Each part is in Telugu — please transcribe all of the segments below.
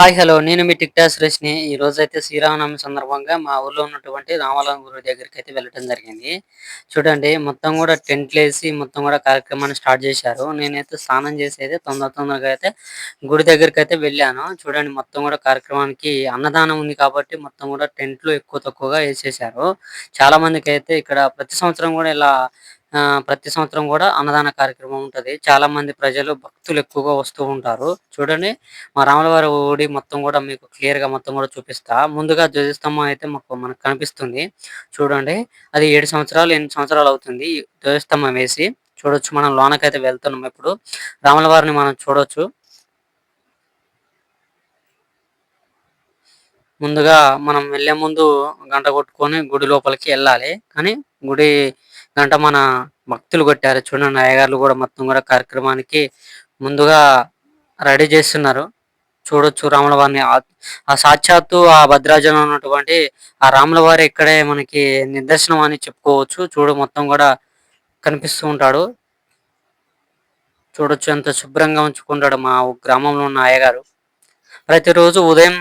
Hi hello. నేను మీ టిక్ టాక్ సురేష్ని. ఈ రోజైతే శ్రీరామనవమి సందర్భంగా మా ఊర్లో ఉన్నటువంటి రామలం గుడి దగ్గరికి అయితే వెళ్ళటం జరిగింది. చూడండి మొత్తం కూడా టెంట్లు వేసి మొత్తం కూడా కార్యక్రమాన్ని స్టార్ట్ చేశారు. నేనైతే స్నానం చేసి అయితే తొందర తొందరగా అయితే గుడి దగ్గరికి అయితే వెళ్ళాను. చూడండి మొత్తం కూడా కార్యక్రమానికి అన్నదానం ఉంది కాబట్టి మొత్తం కూడా టెంట్లు ఎక్కువ తక్కువగా వేసేసారు చాలా మందికి అయితే ఇక్కడ ప్రతి సంవత్సరం కూడా ఇలా ప్రతి సంవత్సరం కూడా అన్నదాన కార్యక్రమం ఉంటది. చాలా మంది ప్రజలు భక్తులు ఎక్కువగా వస్తూ ఉంటారు. చూడండి మా రాములవారి గుడి మొత్తం కూడా మీకు క్లియర్గా మొత్తం కూడా చూపిస్తా. ముందుగా ధ్వజస్తంభం అయితే మాకు మనకు కనిపిస్తుంది. చూడండి అది ఏడు సంవత్సరాలు ఎనిమిది సంవత్సరాలు అవుతుంది ఈ ధ్వజస్తంభం వేసి. చూడొచ్చు మనం లోనకైతే వెళ్తున్నాం ఇప్పుడు. రాములవారిని మనం చూడొచ్చు. ముందుగా మనం వెళ్ళే ముందు గంట కొట్టుకొని గుడి లోపలికి వెళ్ళాలి. కానీ గుడి గంట మన భక్తులు కొట్టారు. చూడండి అయ్యగారులు కూడా మొత్తం కూడా కార్యక్రమానికి ముందుగా రెడీ చేస్తున్నారు. చూడొచ్చు రాముల వారిని. ఆ సాక్షాత్తు ఆ భద్రాచలం ఉన్నటువంటి ఆ రాముల వారి ఇక్కడే మనకి నిదర్శనం అని చెప్పుకోవచ్చు. చూడు మొత్తం కూడా కనిపిస్తూ ఉంటాడు. చూడొచ్చు ఎంత శుభ్రంగా ఉంచుకుంటాడు మా గ్రామంలో ఉన్న అయ్యగారు ప్రతిరోజు ఉదయం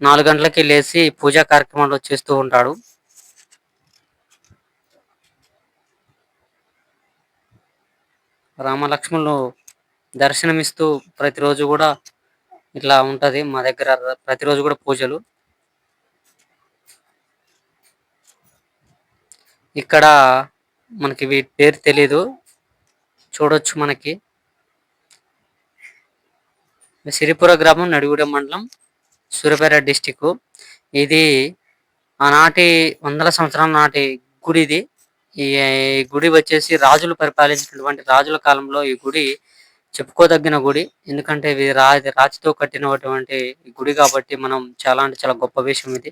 నాలుగు గంటలకి లేచి పూజా కార్యక్రమాలు చేస్తూ ఉంటాడు. రామలక్ష్మణులు దర్శనమిస్తూ ప్రతిరోజు కూడా ఇట్లా ఉంటుంది మా దగ్గర ప్రతిరోజు కూడా పూజలు. ఇక్కడ మనకి వీటి పేరు తెలీదు. చూడొచ్చు మనకి. సిరిపుర గ్రామం నడిగూడెం మండలం సూర్యాపేట డిస్టిక్ ఇది ఆనాటి వందల సంవత్సరాల నాటి గుడి ఇది. ఈ గుడి వచ్చేసి రాజులు పరిపాలించినటువంటి రాజుల కాలంలో ఈ గుడి చెప్పుకోదగిన గుడి. ఎందుకంటే ఇది రా రాతితో కట్టినటువంటి గుడి కాబట్టి మనం చాలా అంటే చాలా గొప్ప విషయం ఇది.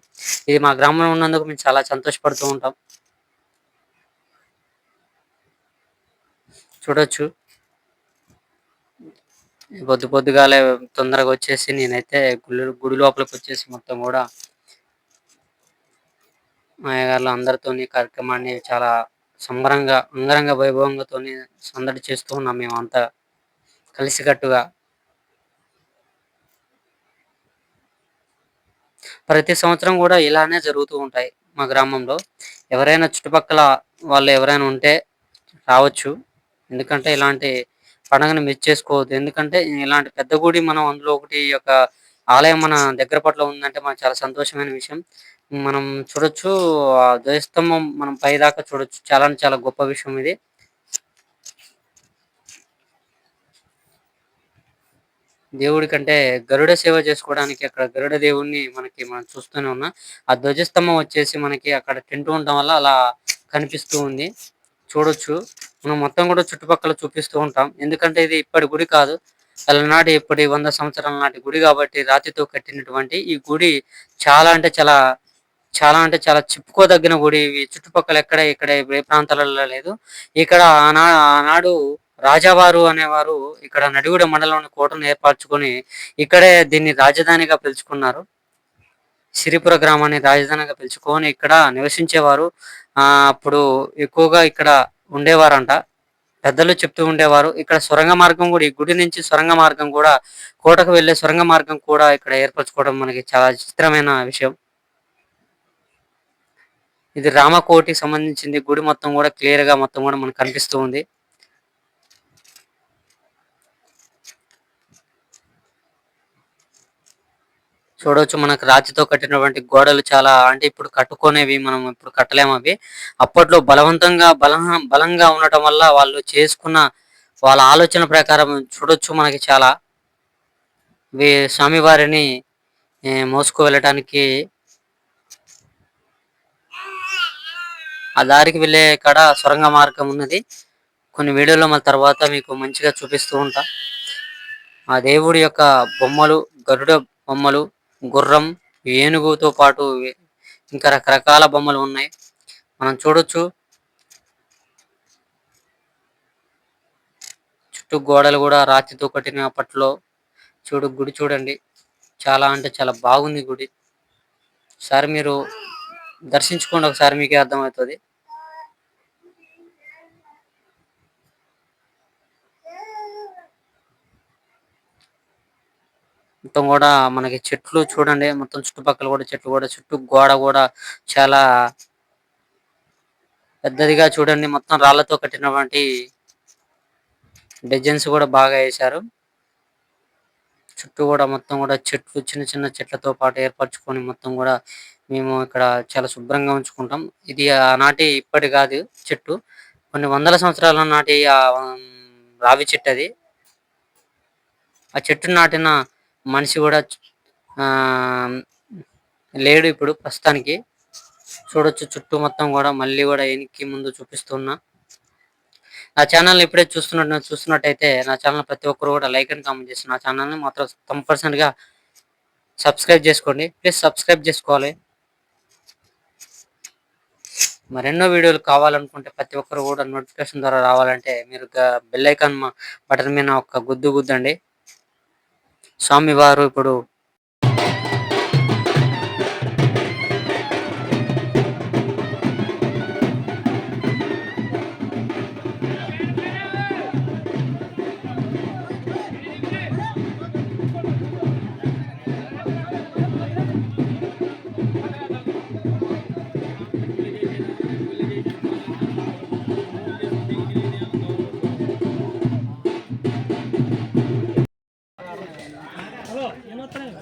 ఇది మా గ్రామంలో ఉన్నందుకు మేము చాలా సంతోషపడుతూ ఉంటాం. చూడొచ్చు. పొద్దు పొద్దుగాలే తొందరగా వచ్చేసి నేనైతే గుడి గుడి లోపలికి వచ్చేసి మొత్తం కూడా మా అయ్యగారులు అందరితోని కార్యక్రమాన్ని చాలా సంబరంగా అంగరంగ వైభవంగా సందడి చేస్తూ ఉన్నాం మేమంతా కలిసికట్టుగా. ప్రతి సంవత్సరం కూడా ఇలానే జరుగుతూ ఉంటాయి మా గ్రామంలో. ఎవరైనా చుట్టుపక్కల వాళ్ళు ఎవరైనా ఉంటే రావచ్చు. ఎందుకంటే ఇలాంటి పండుగను మిస్ చేసుకోవద్దు. ఎందుకంటే ఇలాంటి పెద్ద గుడి మనం అందులో ఒకటి యొక్క ఆలయం మన దగ్గర పట్ల ఉందంటే మనకు చాలా సంతోషమైన విషయం. మనం చూడొచ్చు ఆ ధ్వజస్తంభం మనం పై దాకా చూడొచ్చు. చాలా చాలా గొప్ప విషయం ఇది. దేవుడి కంటే గరుడ సేవ చేసుకోవడానికి అక్కడ గరుడ దేవుణ్ణి మనకి మనం చూస్తూనే ఉన్నాం. ఆ ధ్వజస్తంభం వచ్చేసి మనకి అక్కడ టెంట్ ఉండడం వల్ల అలా కనిపిస్తూ ఉంది. చూడొచ్చు. మనం మొత్తం కూడా చుట్టుపక్కల చూపిస్తూ ఉంటాం. ఎందుకంటే ఇది ఇప్పటి గుడి కాదు. అలనాటి ఇప్పటి వంద సంవత్సరాల నాటి గుడి కాబట్టి రాతితో కట్టినటువంటి ఈ గుడి చాలా అంటే చాలా చాలా అంటే చాలా చెప్పుకోదగిన గుడి. ఇవి చుట్టుపక్కల ఎక్కడ ఇక్కడ ఏ ప్రాంతాలలో లేదు. ఇక్కడ ఆనా ఆనాడు రాజావారు అనేవారు ఇక్కడ నడిగూడ మండలంలో కోటను ఏర్పరచుకొని ఇక్కడే దీన్ని రాజధానిగా పిలుచుకున్నారు. సిరిపుర గ్రామాన్ని రాజధానిగా పిలుచుకొని ఇక్కడ నివసించేవారు. ఆ అప్పుడు ఎక్కువగా ఇక్కడ ఉండేవారంట. పెద్దలు చెప్తూ ఉండేవారు. ఇక్కడ సొరంగ మార్గం కూడా ఈ గుడి నుంచి సొరంగ మార్గం కూడా కోటకు వెళ్ళే సొరంగ మార్గం కూడా ఇక్కడ ఏర్పరచుకోవడం మనకి చాలా చిత్రమైన విషయం. ఇది రామకోటి సంబంధించింది. గుడి మొత్తం కూడా క్లియర్గా మొత్తం కూడా మనకు కనిపిస్తూ ఉంది. చూడవచ్చు మనకు రాతితో కట్టినటువంటి గోడలు చాలా అంటే ఇప్పుడు కట్టుకునేవి మనం ఇప్పుడు కట్టలేము అవి. అప్పట్లో బలవంతంగా బలం బలంగా ఉండటం వల్ల వాళ్ళు చేసుకున్న వాళ్ళ ఆలోచన ప్రకారం చూడొచ్చు మనకి చాలా. స్వామివారిని మోసుకు వెళ్ళటానికి ఆ దారికి వెళ్ళే కాడ సొరంగ మార్గం ఉన్నది. కొన్ని వీడియోలో మన తర్వాత మీకు మంచిగా చూపిస్తూ ఉంటా. ఆ దేవుడి యొక్క బొమ్మలు గరుడ బొమ్మలు గుర్రం ఏనుగుతో పాటు ఇంకా రకరకాల బొమ్మలు ఉన్నాయి. మనం చూడొచ్చు. చుట్టూ గోడలు కూడా రాతితో కట్టిన అప్పట్లో చూడు గుడి చూడండి. చాలా అంటే చాలా బాగుంది గుడి. ఒకసారి మీరు దర్శించుకోండి. ఒకసారి మీకే అర్థమవుతుంది. మొత్తం కూడా మనకి చెట్లు చూడండి మొత్తం చుట్టుపక్కల కూడా చెట్లు కూడా చుట్టూ గోడ కూడా చాలా పెద్దదిగా చూడండి. మొత్తం రాళ్ళతో కట్టినటువంటి డిజైన్స్ కూడా బాగా వేశారు. చుట్టూ కూడా మొత్తం కూడా చెట్లు చిన్న చిన్న చెట్లతో పాటు ఏర్పరచుకొని మొత్తం కూడా మేము ఇక్కడ చాలా శుభ్రంగా ఉంచుకుంటాం. ఇది ఆనాటి ఇప్పటి కాదు చెట్టు. కొన్ని వందల సంవత్సరాల నాటి ఆ రావి చెట్టు అది. ఆ చెట్టు నాటిన మనిషి కూడా లేడు ఇప్పుడు ప్రస్తుతానికి. చూడొచ్చు చుట్టూ మొత్తం కూడా మళ్ళీ కూడా వెనక్కి ముందు చూపిస్తున్నా. నా ఛానల్ ఇప్పుడే చూస్తున్నట్టు చూస్తున్నట్టయితే నా ఛానల్ ప్రతి ఒక్కరు కూడా లైక్ అండ్ కామెంట్ చేసి నా ఛానల్ని మాత్రం కంపల్సరీగా సబ్స్క్రైబ్ చేసుకోండి. ప్లీజ్ సబ్స్క్రైబ్ చేసుకోవాలి. మరెన్నో వీడియోలు కావాలనుకుంటే ప్రతి ఒక్కరు కూడా నోటిఫికేషన్ ద్వారా రావాలంటే మీరు బెల్ ఐకాన్ బటన్ మీద ఒక గుద్దు గుద్దండి. స్వామివారు ఇప్పుడు ఏమవుతున్నాయి?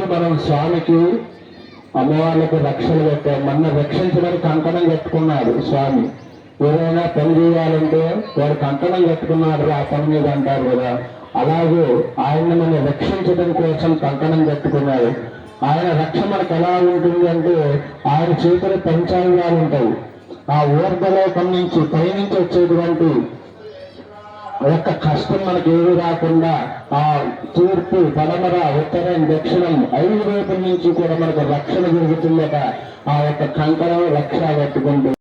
రోజు మనం స్వామికి అమ్మవార్లకు రక్షణ పెట్టాం. మన రక్షించడం కంకణం కట్టుకున్నాడు స్వామి. ఏదైనా పని చేయాలంటే వాడు కంకణం కట్టుకున్నాడు ఆ పని మీద అంటారు కదా. అలాగే ఆయన మనం రక్షించడం కోసం కంకణం కట్టుకున్నాడు. ఆయన రక్ష మనకు ఎలా ఉంటుంది అంటే ఆయన చేతులు పంచాంగాలు ఉంటాయి. ఆ ఊర్ధలోకం నుంచి పైనుంచి వచ్చేటువంటి యొక్క కష్టం మనకి ఏమి రాకుండా ఆ తూర్పు పడమర ఉత్తరం దక్షిణం ఐదు వైపుల నుంచి కూడా మనకు రక్షణ జరుగుతుందట. ఆ యొక్క కంకణం రక్ష పెట్టుకుంటూ